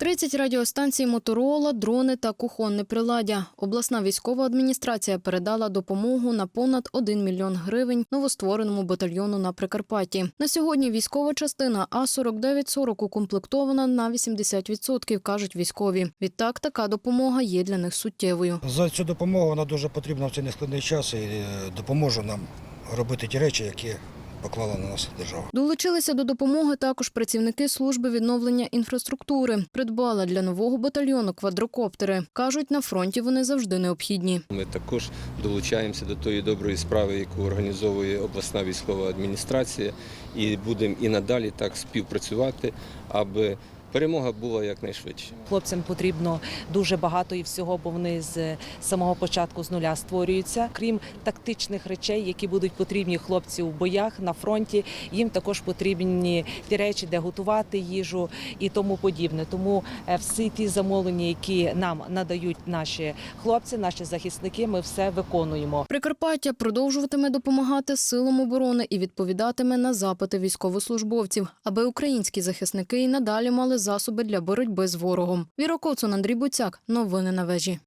30 радіостанцій Моторола, дрони та кухонне приладдя. Обласна військова адміністрація передала допомогу на понад 1 мільйон гривень новоствореному батальйону на Прикарпатті. На сьогодні військова частина А-4940 укомплектована на 80%, кажуть військові. Відтак, така допомога є для них суттєвою. За цю допомогу вона дуже потрібна в цей нескладний час і е, допоможе нам робити ті речі, які поклала на нас держава. Долучилися до допомоги також працівники служби відновлення інфраструктури. Придбала для нового батальйону квадрокоптери. Кажуть, на фронті вони завжди необхідні. Ми також долучаємося до тої доброї справи, яку організовує обласна військова адміністрація, і будемо і надалі так співпрацювати, аби перемога була якнайшвидше. Хлопцям потрібно дуже багато і всього, бо вони з самого початку з нуля створюються. Крім тактичних речей, які будуть потрібні хлопцю в боях на фронті, їм також потрібні ті речі, де готувати їжу і тому подібне. Тому е, всі ті замовлення, які нам надають наші хлопці, наші захисники, ми все виконуємо. Прикарпаття продовжуватиме допомагати силам оборони і відповідатиме на запити військовослужбовців, аби українські захисники і надалі мали засоби для боротьби з ворогом. Віра Коцун, Андрій Буцяк. Новини на вежі.